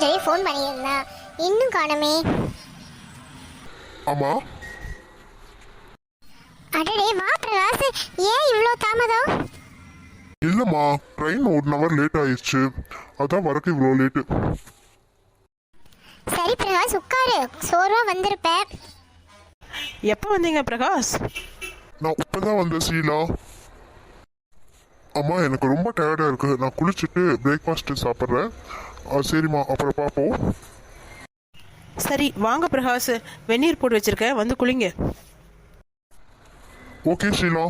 வரேன்னு சொல்லி ஃபோன் பண்ணியிருந்தான் இன்னும் காணுமே. ஆமா. அடடே வா பிரகாஷ் ஏன் இவ்வளோ தாமதம்? இல்லம்மா ட்ரெயின் ஒன் ஹவர் லேட் ஆயிடுச்சு அதான் வரக்கு இவ்வளோ லேட்டு சரி பிரகாஷ் உட்காரு. சோர்வா வந்திருப்ப. எப்போ வந்தீங்க பிரகாஷ்? நான் இப்பதான் வந்தேன் சீலா. அம்மா எனக்கு ரொம்ப டயர்டாக இருக்கு. நான் குளிச்சுட்டு பிரேக்ஃபாஸ்ட் சாப்பிட்றேன். சரிம்மா அப்புறம் பார்ப்போம். சரி வாங்க பிரகாஷ். வெந்நீர் போட்டு வச்சிருக்கேன். வந்து குளிங்க. ஓகே ஷீலா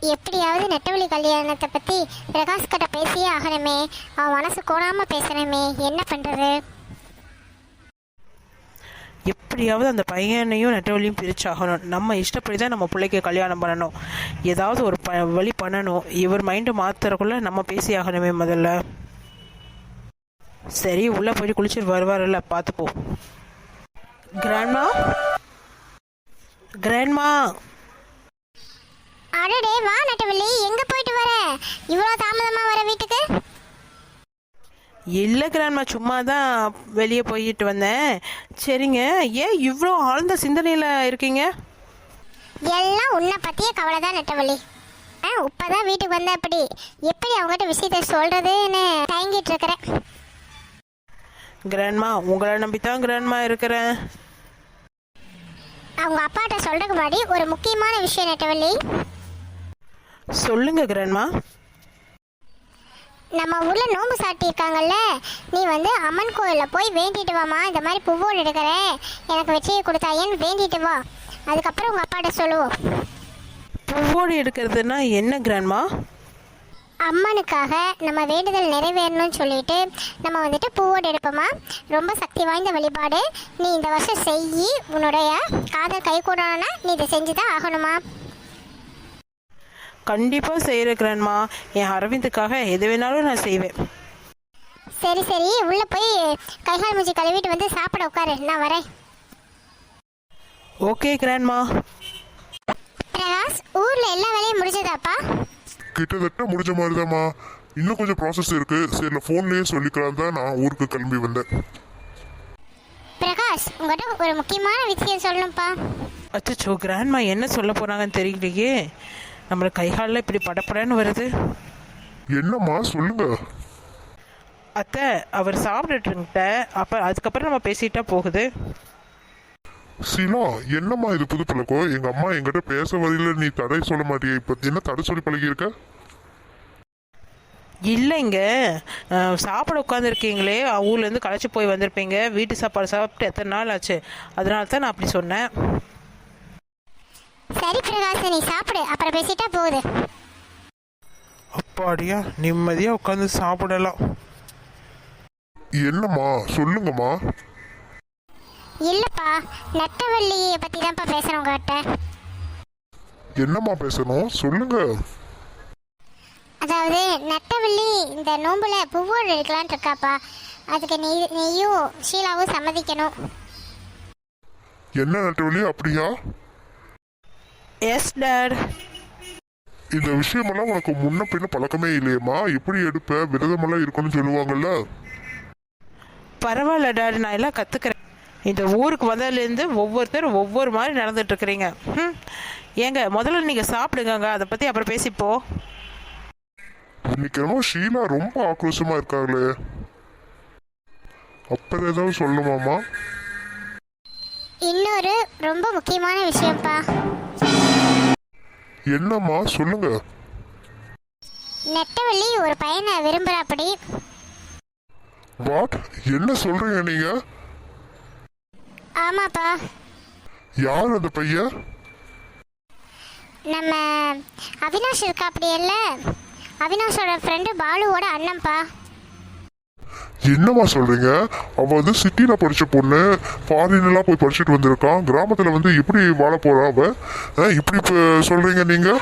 எப்படியாவது நெட்டவழி கல்யாணத்தை பத்தி பிரகாஷ் கிட்ட பேசியே ஆகணுமே. அவன் மனசு கோணாம பேசணுமே. என்ன பண்றது? எப்படியாவது அந்த பையனையும் நெட்டவழியும் பிரிச்சாகணும். நம்ம இஷ்டப்படி தான் நம்ம பிள்ளைக்கு கல்யாணம் பண்ணணும். ஏதாவது ஒரு ப வழி பண்ணணும். இவர் மைண்டு மாத்துறக்குள்ள நம்ம பேசி ஆகணுமே முதல்ல. சரி உள்ளே போய் குளிச்சுட்டு வருவார்ல பார்த்துப்போம் கிராண்ட்மா கிராண்ட்மா அடடே வா நெட்டவள்ளி. எங்க போயிட்டு வர? இவ்வளோ தாமதமா வர வீட்டுக்கு? இல்லை கிராண்ட்மா சும்மா தான் வெளியே போயிட்டு வந்தேன். சரிங்க ஏன் இவ்வளோ ஆழ்ந்த சிந்தனையில் இருக்கீங்க? எல்லாம் உன்னை பத்தியே கவலை தான் நெட்டவள்ளி. ஆ இப்பதான் வீட்டுக்கு வந்த அப்படி. எப்படி அவங்ககிட்ட விஷயத்த சொல்றதுன்னு தயங்கிட்டு இருக்கிறேன். கிராண்ட்மா உங்களை நம்பி தான் கிராண்ட்மா இருக்கிறேன். அவங்க அப்பாட்ட சொல்றதுக்கு முன்னாடி ஒரு முக்கியமான விஷயம் நெட்டவள்ளி சொல்லுங்க கிராண்ட்மா நம்ம ஊர்ல நோம்பு சாட்டியிருக்காங்கல்ல நீ வந்து அம்மன் கோயில்ல போய் வேண்டிட்டு வாமா இந்த மாதிரி பூவோடு எடுக்கிறேன் எனக்கு வெற்றியை கொடுத்தாயேன்னு வேண்டிட்டு வா? அதுக்கப்புறம் உங்க அப்பாட்ட சொல்லுவோம். பூவோடு எடுக்கிறதுனா என்ன கிராண்ட்மா அம்மனுக்காக நம்ம வேண்டுதல் நிறைவேறணும்னு சொல்லிட்டு நம்ம வந்துட்டு பூவோடு எடுப்போமா ரொம்ப சக்தி வாய்ந்த வழிபாடு. நீ இந்த வருஷம் செய் உன்னுடைய காதல் கை கூடணும்னா நீ இதை செஞ்சு தான் ஆகணுமா கண்டிப்பாக செய்கிற கிராண்ட்மா என் அரவிந்துக்காக எது வேணாலும் நான் செய்வேன். சரி சரி. உள்ள போய் கைகால் மூஞ்சி கழுவிட்டு வந்து சாப்பிட உட்காரு. நான் வரேன். ஓகே கிராண்ட்மா பிரகாஷ் ஊர்ல எல்லா வேலையும் முடிஞ்சதாப்பா? கிட்டத்தட்ட முடிஞ்ச மாதிரிதாம்மா. இன்னும் கொஞ்சம் ப்ராசஸ் இருக்கு. சரி நான் ஃபோன்லேயே சொல்லிக்கலாம். தான் நான் ஊருக்கு கிளம்பி வந்தேன். பிரகாஷ் உங்கள்கிட்ட ஒரு முக்கியமான விஷயம் சொல்லணும்ப்பா. அச்சோ கிராண்ட்மா என்ன சொல்ல போகிறாங்கன்னு தெரியலையே. நம்மளை கைகாலில் இப்படி படப்படன்னு வருது. என்னம்மா சொல்லுங்க. அத்தை அவர் சாப்பிட்டுட்டு அப்போ அதுக்கப்புறம் நம்ம பேசிட்டா போகுது. சீலா என்னம்மா இது புது பழக்கம் எங்க அம்மா என்கிட்ட பேச வரையில நீ தடை சொல்ல மாட்டியே. இப்ப என்ன தடை சொல்லி பழகியிருக்க? இல்லைங்க. சாப்பிட உட்காந்துருக்கீங்களே ஊர்லேருந்து களைச்சி போய் வந்திருப்பீங்க. வீட்டு சாப்பாடு சாப்பிட்டு எத்தனை நாள் ஆச்சு? அதனால தான் நான் அப்படி சொன்னேன். சரி பிரகாஷ் நீ சாப்பிடு. அப்புறம் பேசிட்டா போகுது. அப்பாடியா நிம்மதியாக உட்காந்து சாப்பிடலாம். என்னம்மா சொல்லுங்கம்மா. இல்லப்பா நெட்டவள்ளியை பத்தி தான்ப்பா பேசுறேன் உங்ககிட்ட. என்னம்மா பேசணும்? சொல்லுங்க. அதாவது நெட்டவள்ளி இந்த நோம்புல பூவோடு எடுக்கலான்னு இருக்காப்பா. அதுக்கு நீ நீயும் ஷீலாவும் சம்மதிக்கணும். என்ன நட்டவழி அப்படியா? எஸ் டேட் இந்த விஷயமெல்லாம் உனக்கு முன்ன பின்ன பழக்கமே இல்லையேம்மா. எப்படி எடுப்ப? விரதமெல்லாம் இருக்கணும்னு சொல்லுவாங்கல்ல. பரவாயில்ல டாடி நான் எல்லாம் கற்றுக்கிறேன் இந்த ஊருக்கு வந்ததுலேருந்து ஒவ்வொருத்தரும் ஒவ்வொரு மாதிரி நடந்துட்டு இருக்கிறீங்க. ம் ஏங்க முதல்ல நீங்கள் சாப்பிடுங்கங்க. அதை பற்றி அப்புறம் பேசிப்போம். இன்னைக்கு என்னமோ ஷீலா ரொம்ப ஆக்ரோஷமா இருக்காங்களே அப்புறம் ஏதாவது சொல்லணுமாம்மா இன்னொரு ரொம்ப முக்கியமான விஷயம்ப்பா. என்னம்மா சொல்லுங்க. நெட்டவள்ளி ஒரு பையனை விரும்புறாப்படி. வாட்? என்ன சொல்றீங்க நீங்க? ஆமாப்பா. யார் அந்த பையன்? நம்ம அவினாஷ் இருக்கா அப்படி இல்ல அவினாஷோட ஃப்ரெண்டு பாலுவோட அண்ணன்ப்பா என்னம்மா சொல்கிறீங்க அவள் வந்து சிட்டியில் படித்த பொண்ணு ஃபாரின் எல்லாம் போய் படிச்சுட்டு வந்திருக்கான் கிராமத்தில் வந்து எப்படி வாழ போகிறா அவள் ஆ, இப்படி இப்போ சொல்கிறீங்க நீங்கள்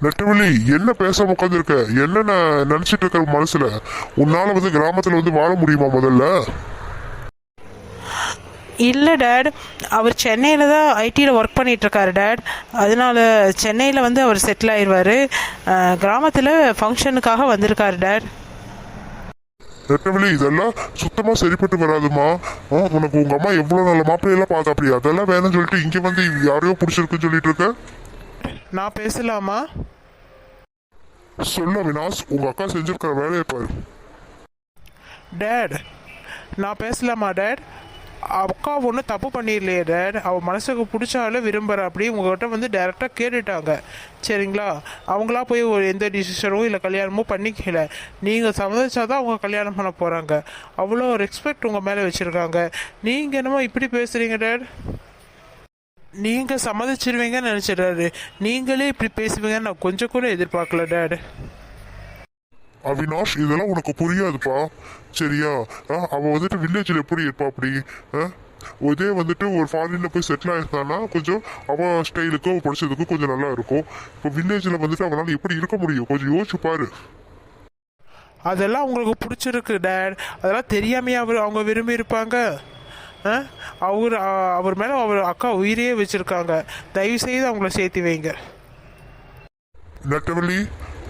நெட்டவெளி என்ன பேசாமல் உட்காந்துருக்க என்ன நினச்சிட்டு இருக்க மனசில்? உன்னால் வந்து கிராமத்தில் வந்து வாழ முடியுமா முதல்ல? இல்லை டேட் அவர் சென்னையில் தான் ஐடியில் ஒர்க் பண்ணிகிட்ருக்காரு டேட் அதனால சென்னையில் வந்து அவர் செட்டில் ஆயிடுவார் கிராமத்தில் ஃபங்க்ஷனுக்காக வந்திருக்காரு டேட் நெட்டவெளி இதெல்லாம் சுத்தமா சரிப்பட்டு வராதுமா உனக்கு உங்க அம்மா எவ்வளவு நல்ல மாப்பிள்ளையெல்லாம் பார்த்தா அப்படி அதெல்லாம் வேணும்னு சொல்லிட்டு இங்க வந்து யாரையோ பிடிச்சிருக்குன்னு சொல்லிட்டு இருக்க நான் பேசலாமா? சொல்ல அவினாஷ். உங்க அக்கா செஞ்சிருக்கிற வேலையை பாரு. டேட் நான் பேசலாமா டேட் அக்கா ஒன்றும் தப்பு பண்ணிடலையே டேட் அவள் மனசுக்கு பிடிச்சாலும் விரும்புகிற அப்படி உங்கள்கிட்ட வந்து டேரெக்டாக கேட்டுட்டாங்க. சரிங்களா? அவங்களா போய் ஒரு எந்த டிசிஷனும் இல்லை கல்யாணமோ பண்ணிக்கல. நீங்கள் சம்மதிச்சாதான் அவங்க கல்யாணம் பண்ண போகிறாங்க அவ்வளோ ரெஸ்பெக்ட் உங்கள் மேலே வச்சுருக்காங்க. நீங்கள் என்னமோ இப்படி பேசுகிறீங்க டேட் நீங்கள் சம்மதிச்சிருவீங்கன்னு நினச்சிடாரு நீங்களே இப்படி பேசுவீங்கன்னு நான் கொஞ்சம் கூட எதிர்பார்க்கல டேட் அவினாஷ் இதெல்லாம் உனக்கு புரியாதுப்பா. சரியா? அவ வந்துட்டு வில்லேஜில் எப்படி இருப்பா அப்படி? இதே வந்துட்டு ஒரு ஃபாரின்ல போய் செட்டில் ஆயிருந்தானா கொஞ்சம் அவ ஸ்டைலுக்கு படிச்சதுக்கு கொஞ்சம் நல்லா இருக்கும். இப்போ வில்லேஜில் வந்துட்டு அவனால எப்படி இருக்க முடியும்? கொஞ்சம் யோசிச்சு பாரு. அதெல்லாம் உங்களுக்கு பிடிச்சிருக்கு டேட் அதெல்லாம் தெரியாமையே அவர் அவங்க விரும்பி இருப்பாங்க? அவர் அவர் மேலே அவர் அக்கா உயிரையே வச்சுருக்காங்க. தயவு செய்து அவங்கள சேர்த்து வைங்க. நெட்டவள்ளி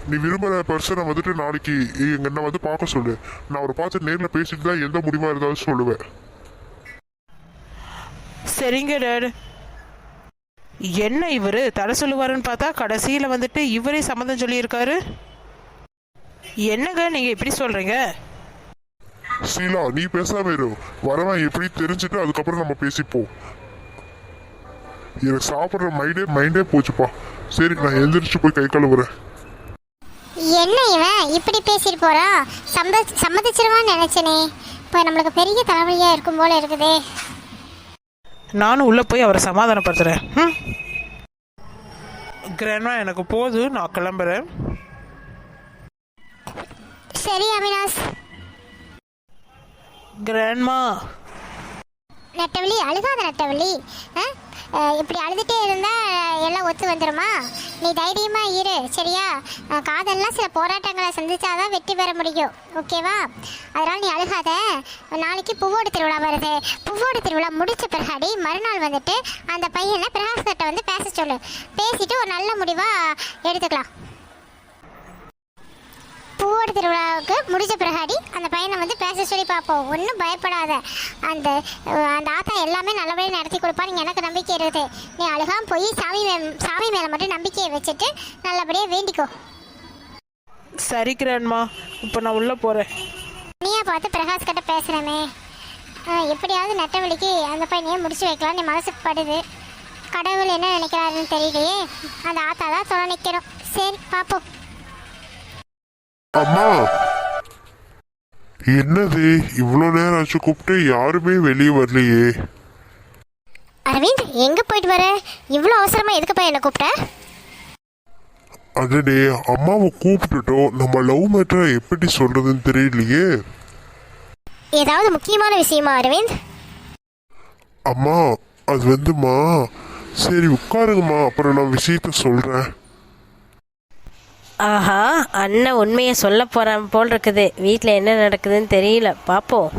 நீ விரும்புகிற பர்சனை வந்துட்டு நாளைக்கு எங்க என்ன வந்து பார்க்க சொல்லு. நான் அவரை பார்த்து நேரில் பேசிட்டு தான் எந்த முடிவாக இருந்தாலும் சொல்லுவேன். சரிங்க டேட். என்ன இவர்? தடை சொல்லுவாருன்னு பார்த்தா கடைசியில் வந்துட்டு இவரே சம்மதம் சொல்லியிருக்காரு. என்னங்க நீங்கள் இப்படி சொல்கிறீங்க சீலா நீ பேசாம இரு. வரவன் எப்படி தெரிஞ்சுட்டு அதுக்கப்புறம் நம்ம பேசிப்போம். எனக்கு சாப்பிட்ற மைண்டே மைண்டே போச்சுப்பா. சரி நான் எந்திரிச்சு போய் கை கழுவுறேன். என்ன இவன் இப்படி பேசிட்டு போறான் சம்மத சம்மதிச்சிருவான்னு நினைச்சனே. இப்போ நம்மளுக்கு பெரிய தலைவலியா இருக்கும் போல இருக்குதே. நானும் உள்ளே போய் அவரை சமாதானப்படுத்துகிறேன் ம் கிராண்ட்மா எனக்கு போதும் நான் கிளம்புறேன். சரி அவினாஷ். கிராண்ட்மா நெட்டவள்ளி அழுகாத நெட்டவள்ளி ஆ? இப்படி அழுதுகிட்டே இருந்தால் எல்லாம் ஒத்து வந்துருமா? நீ தைரியமாக இரு சரியா? காதல்லாம் சில போராட்டங்களை சந்திச்சாதான் வெற்றி பெற முடியும். ஓகேவா அதனால் நீ அழுகாத. நாளைக்கு பூவோடு திருவிழா வருது. பூவோடு திருவிழா முடித்த பிறகாடி மறுநாள் வந்துட்டு அந்த பையனை பிரகாஷ்கிட்ட வந்து பேச சொல்லு. பேசிட்டு ஒரு நல்ல முடிவாக எடுத்துக்கலாம். பூவோட திருவிழாவுக்கு முடிஞ்ச பிறகாடி அந்த பையனை வந்து பேச சொல்லி பார்ப்போம். ஒன்றும் பயப்படாத. அந்த அந்த ஆத்தா எல்லாமே நல்லபடியாக நடத்தி கொடுப்பான்னு எனக்கு நம்பிக்கை இருக்குது நீ அழுகாம போய் சாமி மே சாமி மேலே மட்டும் நம்பிக்கையை வச்சுட்டு நல்லபடியாக வேண்டிக்கோ. சரி கிராண்ட்மா இப்போ நான் உள்ளே போகிறேன் நீயா பார்த்து பிரகாஷ் கிட்ட பேசுகிறேமே எப்படியாவது நெட்டவழிக்கு அந்த பையனையே முடிச்சு வைக்கலாம். நீ மனசுக்கு படுது. கடவுள் என்ன நினைக்கிறாருன்னு தெரியலையே. அந்த ஆத்தா தான் சொல்ல நிற்கிறோம் சரி பார்ப்போம். அம்மா. என்னது இவ்வளோ நேரம் ஆச்சு கூப்பிட்டு யாருமே வெளியே வரலையே. அரவிந்த் எங்கே போயிட்டு வர? இவ்வளோ அவசரமாக எதுக்குப்பா என்னை கூப்பிட்ட? அடடே அம்மாவை கூப்பிட்டுட்டோம் நம்ம லவ் மேட்டரை எப்படி சொல்றதுன்னு தெரியலையே. ஏதாவது முக்கியமான விஷயமா அரவிந்த்? அம்மா அது வந்துமா சரி உட்காருங்கம்மா அப்புறம் நான் விஷயத்த சொல்றேன். ஆஹா அண்ணன் உண்மையை சொல்ல போகிறான் போல் இருக்குது வீட்டில் என்ன நடக்குதுன்னு தெரியல. பார்ப்போம்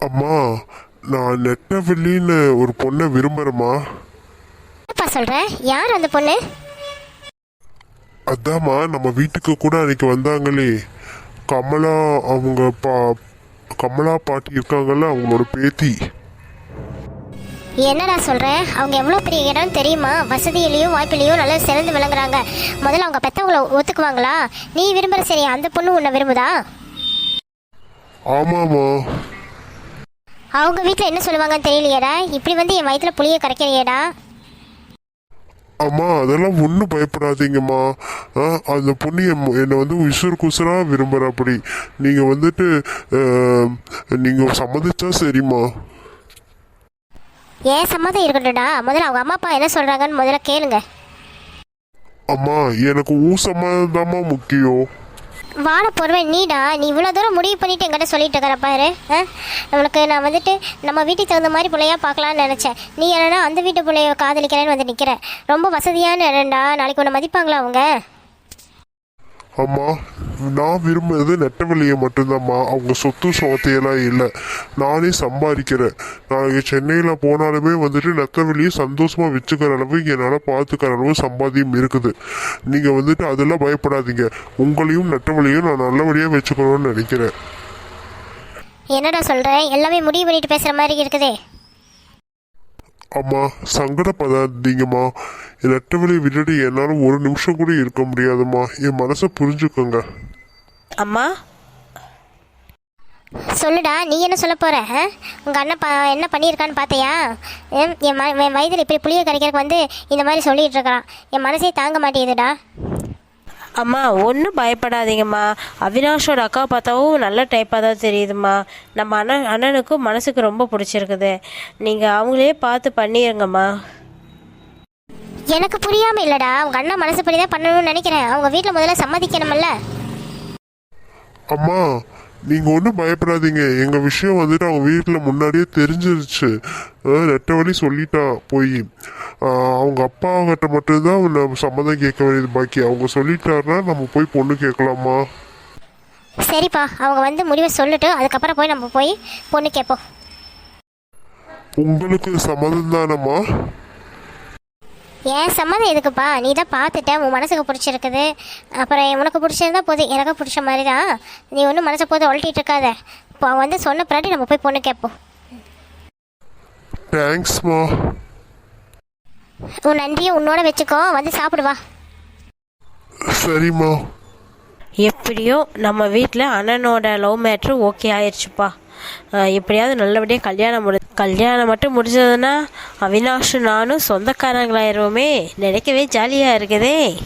அம்மா நான் நெட்டவெளின்னு ஒரு பொண்ணை விரும்புறேம்மா. என்னப்பா சொல்ற? யார் அந்த பொண்ணு? அதாம்மா நம்ம வீட்டுக்கு கூட அன்னைக்கு வந்தாங்களே. கமலா அவங்க பா கமலா பாட்டி இருக்காங்கல்ல அவங்களோட பேத்தி. என்னடா சொல்ற? அவங்க எவ்வளோ பெரிய இடம் தெரியுமா? வசதியிலையும் வாய்ப்பிலையும் நல்லா சிறந்து விளங்குறாங்க. முதல்ல அவங்க பெத்தவங்கள ஒத்துக்குவாங்களா? நீ விரும்புற சரி அந்த பொண்ணு உன்னை விரும்புதா? ஆமாம்மா. அவங்க வீட்டில் என்ன சொல்லுவாங்கன்னு தெரியலையேடா? இப்படி வந்து என் வயிற்றுல புளிய கரைக்கிறியேடா? அம்மா அதெல்லாம் ஒன்றும் பயப்படாதீங்கம்மா. அந்த பொண்ணு என்- என்னை வந்து உசுர் குசுரா விரும்புகிற அப்படி. நீங்கள் வந்துட்டு நீங்கள் சம்மதிச்சா சரிம்மா. ஏன் சம்மதம் இருக்கட்டும்டா. முதல்ல அவங்க அம்மா அப்பா என்ன சொல்றாங்கன்னு முதல்ல கேளுங்க. அம்மா எனக்கு ஊ சம்மதம்தாம்மா முக்கியம். வாழ போடுவேன் நீடா. நீ இவ்வளோ தூரம் முடிவு பண்ணிட்டு என்கிட்ட சொல்லிட்டு இருக்கிற பாரு. ஆ? நம்மளுக்கு நான் வந்துட்டு நம்ம வீட்டுக்கு தகுந்த மாதிரி பிள்ளையா பார்க்கலான்னு நினச்சேன். நீ என்னன்னா அந்த வீட்டு பிள்ளைய காதலிக்கிறேன்னு வந்து நிற்கிற ரொம்ப வசதியான இடம்டா. நாளைக்கு உன்னை மதிப்பாங்களா அவங்க? அம்மா நான் விரும்புறது நெட்டவெளியை மட்டும்தாம்மா அவங்க சொத்து சோத்தையெல்லாம் இல்லை. நானே சம்பாதிக்கிறேன். நான் சென்னையில் போனாலுமே வந்துட்டு நெட்டவெளியை சந்தோஷமாக வச்சுக்கிற அளவு என்னால் பார்த்துக்கிற அளவு சம்பாதியம் இருக்குது. நீங்கள் வந்துட்டு அதெல்லாம் பயப்படாதீங்க. உங்களையும் நெட்டவெளியும் நான் நல்லபடியாக வச்சுக்கணும்னு நினைக்கிறேன். என்னடா சொல்கிறேன் எல்லாமே முடிவு பண்ணிட்டு பேசுற மாதிரி இருக்குதே. அம்மா சங்கடப்படாதீங்கம்மா என் நெட்டவெளியை விட்டுட்டு என்னால் ஒரு நிமிஷம் கூட இருக்க முடியாதும்மா. என் மனசை புரிஞ்சுக்கோங்க. அம்மா? சொல்லுடா நீ என்ன சொல்ல போற? உங்கள் உங்க அண்ணன் பா என்ன பண்ணியிருக்கான்னு பார்த்தியா என் என் ம என் வயதில் இப்படி புளிய கரைக்கிறதுக்கு வந்து இந்த மாதிரி சொல்லிட்டு இருக்கிறான். என் மனசே தாங்க மாட்டேங்குதுடா. அம்மா ஒன்றும் பயப்படாதீங்கம்மா. அவினாஷோட அக்கா பார்த்தாவும் நல்ல டைப்பாக தான் தெரியுதும்மா. நம்ம அண்ணன் அண்ணனுக்கும் மனசுக்கு ரொம்ப பிடிச்சிருக்குது. நீங்கள் அவங்களே பார்த்து பண்ணிடுங்கம்மா எனக்கு புரியாம இல்லடா. உங்க அண்ணன் மனசுப்படி தான் பண்ணணும்னு நினைக்கிறேன். அவங்க வீட்டில் முதல்ல சம்மதிக்கணும்ல. அம்மா நீங்க ஒன்றும் பயப்படாதீங்க. எங்க விஷயம் வந்துட்டு அவங்க வீட்டில் முன்னாடியே தெரிஞ்சிருச்சு. ரெட்டை வழி சொல்லிட்டா போய். அவங்க அப்பா கிட்ட மட்டும்தான் நம்ம சம்மதம் கேட்க வேண்டியது பாக்கி. அவங்க சொல்லிட்டாருன்னா நம்ம போய் பொண்ணு கேட்கலாமா? சரிப்பா. அவங்க வந்து முடிவை சொல்லிட்டு அதுக்கப்புறம் போய் நம்ம போய் பொண்ணு கேட்போம் உங்களுக்கு சம்மதம் தானம்மா? ஏன் சம்மதம் எதுக்குப்பா? நீ தான் பார்த்துட்ட உன் மனசுக்கு பிடிச்சிருக்குது. அப்புறம் உனக்கு பிடிச்சிருந்தா போதும் எனக்கு பிடிச்ச மாதிரி தான் நீ ஒன்றும் மனசை போது ஒழட்டிட்டு இருக்காத. இப்போ அவன் வந்து சொன்ன பின்னாடி நம்ம போய் பொண்ணு கேட்போம். தேங்க்ஸ்மா உன் நன்றியை உன்னோட வச்சுக்கோ வந்து சாப்பிடுவா சரிம்மா எப்படியோ நம்ம வீட்டில் அண்ணனோட லவ் மேட்ரு ஓகே ஆயிடுச்சுப்பா. எப்படியாவது நல்லபடியாக கல்யாணம் முடி கல்யாணம் மட்டும் முடிஞ்சதுன்னா அவினாஷ் நானும் சொந்தக்காரங்களாயிருவோமே. நினைக்கவே ஜாலியாக இருக்குதே.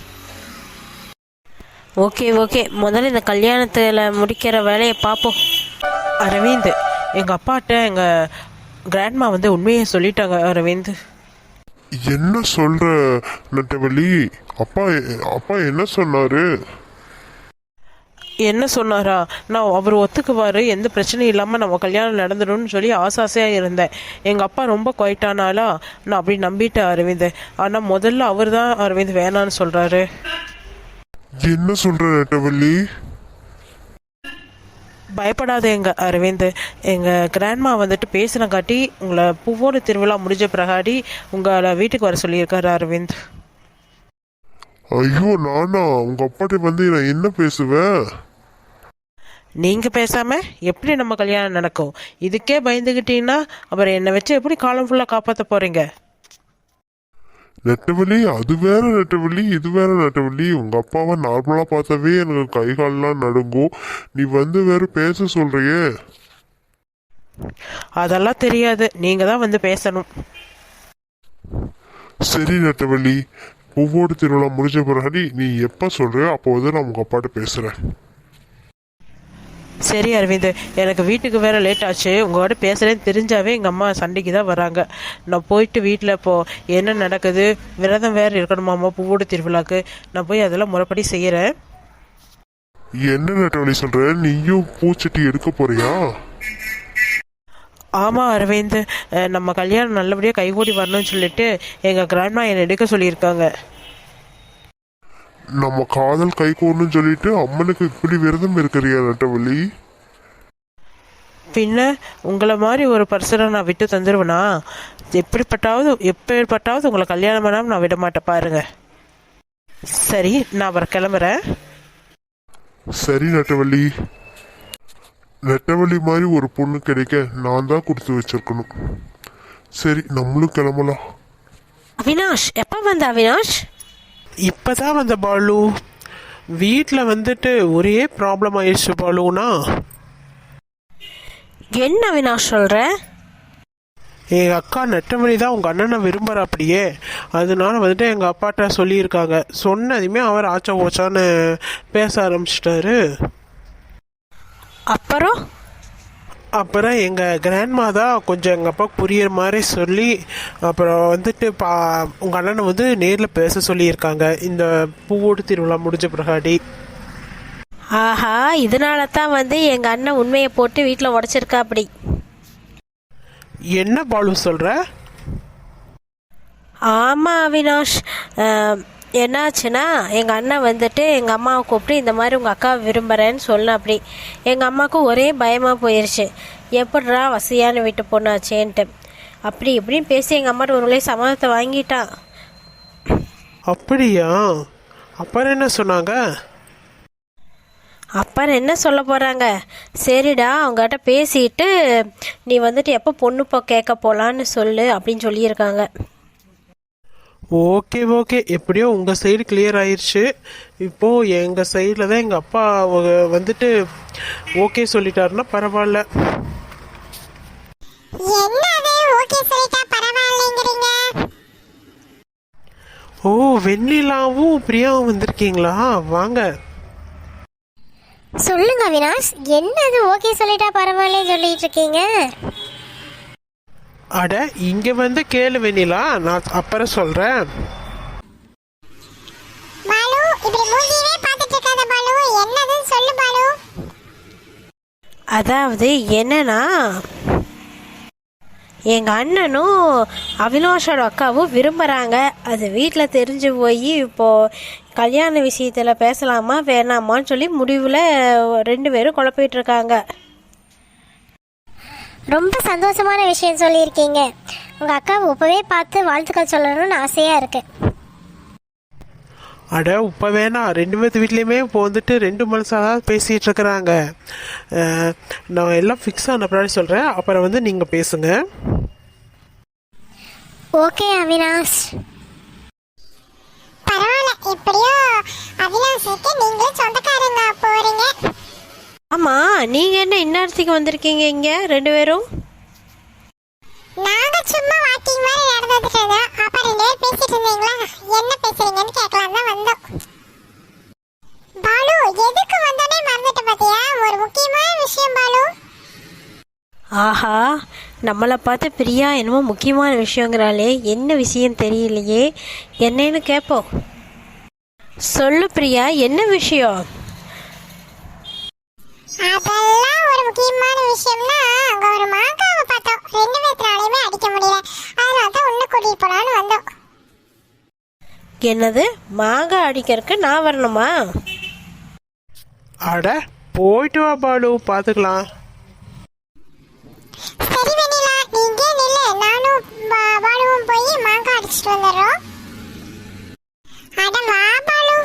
Okay okay. முதல்ல இந்த கல்யாணத்தில் முடிக்கிற வேலையை பார்ப்போம். அரவிந்த் எங்கள் அப்பாட்ட எங்கள் கிராண்ட்மா வந்து உண்மையை சொல்லிட்டாங்க அரவிந்த். என்ன சொல்ற நெட்டவள்ளி? அப்பா அப்பா என்ன சொன்னாரு? என்ன சொன்னாரா? நான் அவர் ஒத்துக்குவார் எந்த பிரச்சனையும் இல்லாமல் நம்ம கல்யாணம் நடந்துடும்னு சொல்லி ஆசை ஆசையாக இருந்தேன். எங்கள் அப்பா ரொம்ப குவைட்டானாலா நான் அப்படி நம்பிட்டேன் அரவிந்த். ஆனால் முதல்ல அவர் தான் அரவிந்த் வேணான்னு சொல்கிறாரு என்ன நெட்டவள்ளி? பயப்படாத எங்க அரவிந்த். எங்கள் கிராண்ட்மா வந்துட்டு பேசினங்காட்டி உங்களை பூவோட திருவிழா முடிஞ்ச பிறகாடி உங்களை வீட்டுக்கு வர சொல்லியிருக்காரு அரவிந்த். ஐயோ நானா? உங்க அப்பாட்ட வந்து நான் என்ன பேசுவேன் நீங்கள் பேசாமல் எப்படி நம்ம கல்யாணம் நடக்கும்? இதுக்கே பயந்துக்கிட்டீங்கன்னா அப்புறம் என்னை வச்சு எப்படி காலம் ஃபுல்லாக காப்பாற்ற போகிறீங்க நெட்டவள்ளி அது வேற நெட்டவள்ளி இது வேற நெட்டவள்ளி உங்க அப்பாவை நார்மலா பார்த்தாவே எனக்கு கை கால்லாம் நடுங்கும். நீ வந்து வேற பேச சொல்றியே. அதெல்லாம் தெரியாது. நீங்கள் தான் வந்து பேசணும். சரி நெட்டவள்ளி பூவோடு திருவிழா முடிஞ்ச பிறகு நீ எப்ப சொல்றியோ அப்போ வந்து நான் உங்க அப்பாட்ட பேசுறேன். சரி அரவிந்த் எனக்கு வீட்டுக்கு வேற லேட் ஆச்சு. உங்களோட பேசுகிறேன்னு தெரிஞ்சாவே எங்கள் அம்மா சண்டைக்கு தான் வராங்க. நான் போயிட்டு வீட்டில் இப்போ என்ன நடக்குது? விரதம் வேறு இருக்கணுமாம்மா பூவோடு திருவிழாக்கு? நான் போய் அதெல்லாம் முறைப்படி செய்கிறேன் என்ன நெட்டவள்ளி சொல்ற? நீயும் பூச்சட்டி எடுக்க போறியா? ஆமாம் அரவிந்த். நம்ம கல்யாணம் நல்லபடியாக கைகூடி வரணும்னு சொல்லிட்டு எங்கள் கிராண்ட்மா என்னை எடுக்க சொல்லியிருக்காங்க. நம்ம காதல் கை கூடணும்னு சொல்லிட்டு அம்மனுக்கு இப்படி விரதம் இருக்கிறியா நெட்டவள்ளி? பின்ன உங்களை மாதிரி ஒரு பர்சனை நான் விட்டு தந்துடுவேனா எப்படிப்பட்டாவது எப்படிப்பட்டாவது உங்களை கல்யாணம் பண்ணாமல் நான் விட மாட்டேன் பாருங்க. சரி நான் வர கிளம்புறேன். சரி நெட்டவள்ளி. நெட்டவள்ளி மாதிரி ஒரு பொண்ணு கிடைக்க நான் தான் கொடுத்து வச்சிருக்கணும். சரி நம்மளும் கிளம்பலாம். அவினாஷ் எப்போ வந்த அவினாஷ்? இப்பதான் வந்த பாலு. வீட்டில் வந்துட்டு ஒரே ப்ராப்ளம் ஆயிடுச்சு பாலுனா? என்ன அவினாஷ் சொல்கிற எங்கள் அக்கா நெட்டமணி தான் உங்கள் அண்ணனை விரும்புகிற அப்படியே. அதனால வந்துட்டு எங்கள் அப்பாட்ட சொல்லியிருக்காங்க. சொன்னதுமே அவர் ஆச்சா ஓச்சான்னு பேச ஆரம்பிச்சிட்டாரு. அப்புறம்? அப்புறம் எங்கள் கிராண்ட்மா தான் கொஞ்சம் எங்கள் அப்பா புரியுற மாதிரி சொல்லி அப்புறம் வந்துட்டு பா உங்கள் அண்ணனை வந்து நேரில் பேச சொல்லியிருக்காங்க. இந்த பூவோடு திருவிழா முடிஞ்ச பிறகாடி. ஆஹா இதனால தான் வந்து எங்கள் அண்ணன் உண்மையை போட்டு வீட்டில் உடச்சிருக்கா அப்படி என்ன பாலு சொல்கிற ஆமாம் அவினாஷ். என்னாச்சுன்னா எங்கள் அண்ணன் வந்துட்டு எங்கள் அம்மாவை கூப்பிட்டு இந்த மாதிரி உங்கள் அக்காவை விரும்புகிறேன்னு சொன்ன அப்படி. எங்கள் அம்மாவுக்கு ஒரே பயமாக போயிடுச்சு எப்படிரா வசதியான வீட்டு பொண்ணாச்சேன்ட்டு. அப்படி இப்படின்னு பேசி எங்கள் அம்மாட்ட ஒரு வழியாக சமாதத்தை வாங்கிட்டான் அப்படியா? அப்புறம் என்ன சொன்னாங்க? அப்புறம் என்ன சொல்ல போகிறாங்க சரிடா அவங்ககிட்ட பேசிட்டு நீ வந்துட்டு எப்போ பொண்ணு போ கேட்க போகலான்னு சொல்லு அப்படின்னு சொல்லியிருக்காங்க. ஓகே ஓகே எப்படியோ உங்கள் சைடு கிளியர் ஆயிடுச்சு இப்போது எங்கள் சைடில் தான் எங்கள் அப்பா வந்துட்டு ஓகே சொல்லிட்டாருன்னா பரவாயில்ல. ஓ வெண்ணிலாவும் பிரியாவும் வந்திருக்கீங்களா? வாங்க. சொல்லுங்க அவினாஷ். என்னது? ஓகே சொல்லிட்டா பரவாயில்லன்னு சொல்லிட்டு இருக்கீங்க. அட இங்கே வந்து கேளு வெண்ணிலா நான் அப்புறம் சொல்கிறேன் அதாவது என்னன்னா எங்கள் அண்ணனும் அவினாஷோட அக்காவும் விரும்புகிறாங்க அது வீட்டில் தெரிஞ்சு போய் இப்போது கல்யாண விஷயத்தில் பேசலாமா வேணாமான்னு சொல்லி முடிவில் ரெண்டு பேரும் குழப்பிட்டு இருக்காங்க. ரொம்ப சந்தோஷமான விஷயம் சொல்லியிருக்கீங்க. உங்க அக்காவை இப்பவே பார்த்து வாழ்த்துக்கள் சொல்லணும்னு ஆசையா இருக்கு. அட இப்போ வேணாம் ரெண்டு பேர்த்து வீட்லேயுமே இப்போ வந்துட்டு ரெண்டு மனுஷாக தான் பேசிகிட்டு இருக்கிறாங்க நான் எல்லாம் ஃபிக்ஸ் ஆன பின்னாடி சொல்கிறேன் அப்புறம் வந்து நீங்கள் பேசுங்க. ஓகே அவினாஷ். பரவாயில்ல. எப்படியோ அவினாஷுக்கு நீங்களும் சொந்தக்காரங்க போறீங்க. ஆமாம் நீங்கள் என்ன இந்நேரத்துக்கு வந்திருக்கீங்க இங்கே ரெண்டு பேரும்? நாங்க சும்மா வாக்கிங் மாதிரி நடந்துட்டு இருந்தோம். அப்ப ரெண்டு பேர் பேசிட்டு இருந்தீங்களா? என்ன பேசுறீங்கன்னு கேட்கலாம் தான் வந்தோம். பாலு எதுக்கு வந்தோனே மறந்துட்டு பாத்தியா? ஒரு முக்கியமான விஷயம் பாலு. ஆஹா நம்மளை பார்த்து பிரியா என்னமோ முக்கியமான விஷயங்கிறாளே. என்ன விஷயம் தெரியலையே. என்னன்னு கேட்போம் சொல்லு பிரியா என்ன விஷயம்? அதெல்லாம் ஒரு முக்கியமான விஷயம்னா அங்க ஒரு மாங்காவை பார்த்தோம். ரெண்டு பேர்த்தினாலையுமே அடிக்க முடியல. அதனால தான் உன்னை கூட்டிட்டு போலான்னு வந்தோம். என்னது? மாங்காய் அடிக்கிறதுக்கு நான் வரணுமா? அட போயிட்டு வா பாலு பார்த்துக்கலாம் சரி வெண்ணிலா நீ இங்கே நில்லு. நானும் பா- பாலுவும் போய் மாங்காய் அடிச்சிட்டு வந்துடுறோம். அட வா பாலு.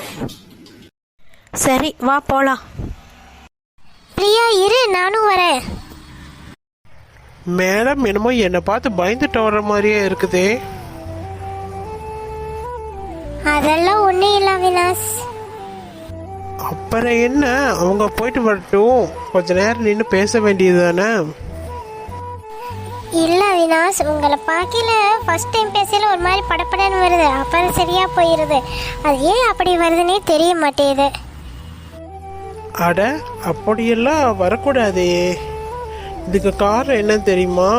சரி வா போலாம். பிரியா இரு நானும் வரேன். மேடம் என்னமோ என்னை பார்த்து பயந்துட்டு வர்ற மாதிரியே இருக்குதே. அதெல்லாம் ஒன்றும் இல்லை அவினாஷ். அப்புறம் என்ன? அவங்க போயிட்டு வரட்டும். கொஞ்ச நேரம் நின்று பேச வேண்டியது தானே இல்லை அவினாஷ் உங்களை பார்க்கல ஃபர்ஸ்ட் டைம் பேசல ஒரு மாதிரி படப்படன்னு வருது. அப்புறம் சரியா போயிடுது அது ஏன் அப்படி வருதுன்னே தெரிய மாட்டேங்குது. அட அப்படியெல்லாம் வரக்கூடாதே. இதுக்கு காரணம் என்னன்னு தெரியுமா?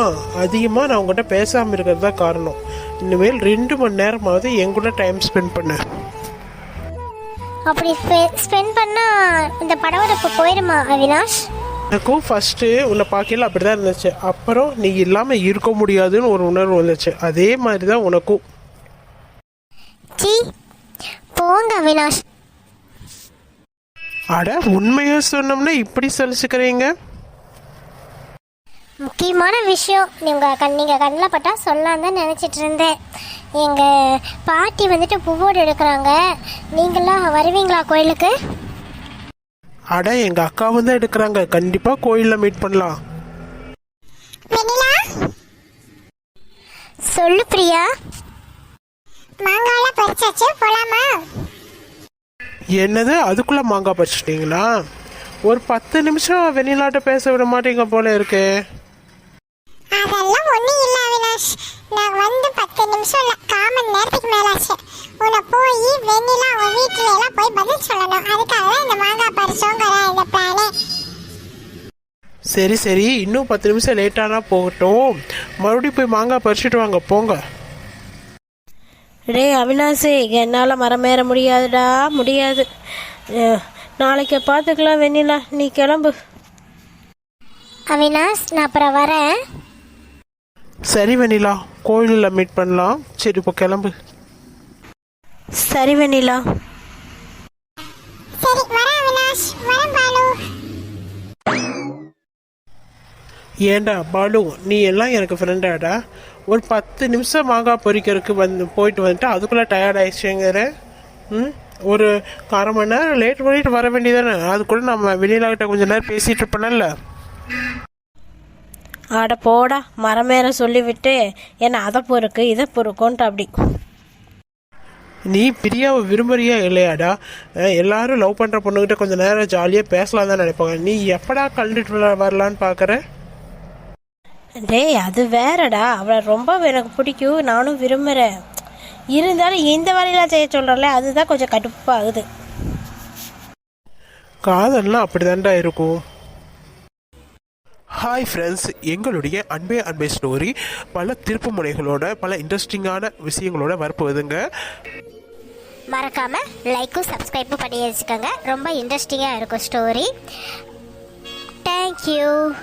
அதிகமாக நான் உங்ககிட்ட பேசாமல் இருக்கிறது தான் காரணம். இனிமேல் ரெண்டு மணி நேரமாவது என் கூட டைம் ஸ்பெண்ட் பண்ணு. அப்படி ஸ்பெண்ட் பண்ணா இந்த படவரப்பு போயிடுமா அவினாஷ்? எனக்கும் ஃபஸ்ட்டு உன்னை பார்க்கல அப்படி தான் இருந்துச்சு. அப்புறம் நீ இல்லாமல் இருக்க முடியாதுன்னு ஒரு உணர்வு வந்துச்சு. அதே மாதிரி தான் உனக்கும் போங்க அவினாஷ். அட உண்மையாக சொன்னோம்னா இப்படி சலிச்சுக்கிறீங்க? முக்கியமான விஷயம். நீங்கள் கண் நீங்கள் கண்ணில் பட்டா சொல்லலாம் தான் நினச்சிட்டு இருந்தேன். எங்கள் பாட்டி வந்துட்டு பூவோடு எடுக்கிறாங்க. நீங்களாம் வருவீங்களா கோயிலுக்கு? அட எங்கள் அக்காவும் தான் எடுக்கிறாங்க. கண்டிப்பாக கோயிலில் மீட் பண்ணலாம். சொல்லு பிரியா. மாங்காலாம் பறிச்சாச்சு போலாமா? என்னது? அதுக்குள்ளே மாங்காய் பறிச்சிட்டிங்களா? ஒரு பத்து நிமிஷம் வெண்ணிலாட்ட பேச விட மாட்டீங்க போல இருக்கே. அதெல்லாம் ஒன்றும் இல்லை அவினாஷ். நான் வந்து பத்து நிமிஷம் இல்லை கால் மணி நேரத்துக்கு மேலாச்சு. உன்னை போய் வெண்ணிலா உன் வீட்டில எல்லாம் போய் பதில் சொல்லணும். அதுக்காக தான் இந்த மாங்காய் பறிச்சோங்கிற இந்த பிளானே. சரி சரி. இன்னும் பத்து நிமிஷம் லேட்டானா போகட்டும். மறுபடியும் போய் மாங்காய் பறிச்சுட்டு வாங்க போங்க. டேய் அவினாசி என்னால் மரமேற முடியாதுடா முடியாது. நாளைக்கு பார்த்துக்கலாம் வெண்ணிலா. நீ கிளம்பு. அவினாஷ் நான் அப்புறம் வரேன். சரி வெண்ணிலா. கோயிலில் மீட் பண்ணலாம். சரி இப்போ கிளம்பு. சரி வெண்ணிலா. சரி வரேன் அவினாஷ். வரேன் பாலு. ஏண்டா பாலு நீ எல்லாம் எனக்கு ஃப்ரெண்டாடா ஒரு பத்து நிமிஷம் மாங்காய் பொரிக்கிறதுக்கு வந்து போயிட்டு வந்துட்டு அதுக்குள்ளே டயர்ட் ஆயிடுச்சுங்கிற ம் ஒரு அரை மணி நேரம் லேட் பண்ணிட்டு வர வேண்டியதானே அதுக்குள்ளே நம்ம வெளியிலாகிட்ட கொஞ்ச நேரம் பேசிகிட்டு இருப்பேன்ல ஆட போடா மரமேற சொல்லிவிட்டு என்ன அதை பொறுக்கு இதை பொறுக்குன்ட்டு அப்படி. நீ பிரியாவை விரும்புறியா இல்லையாடா? எல்லாரும் லவ் பண்ணுற பொண்ணுகிட்ட கொஞ்சம் நேரம் ஜாலியாக பேசலாம் தான் நினைப்பாங்க. நீ எப்படா கழண்டுட்டு வர- வரலான்னு பார்க்குற டேய் அது வேறடா. அவளை ரொம்ப எனக்கு பிடிக்கும். நானும் விரும்புகிறேன் இருந்தாலும் இந்த வேலையெல்லாம் செய்ய சொல்கிறல அதுதான் கொஞ்சம் கடுப்பாகுது. காதல்லாம் அப்படி இருக்கும். ஹாய் ஃப்ரெண்ட்ஸ் எங்களுடைய அன்பே அன்பே ஸ்டோரி பல திருப்பு முனைகளோட பல இன்ட்ரெஸ்டிங்கான விஷயங்களோட வரப்போகுதுங்க. மறக்காம லைக்கும் சப்ஸ்கிரைப்பும் பண்ணி வச்சுக்கோங்க. ரொம்ப இன்ட்ரெஸ்டிங்காக இருக்கும் ஸ்டோரி தேங்க்யூ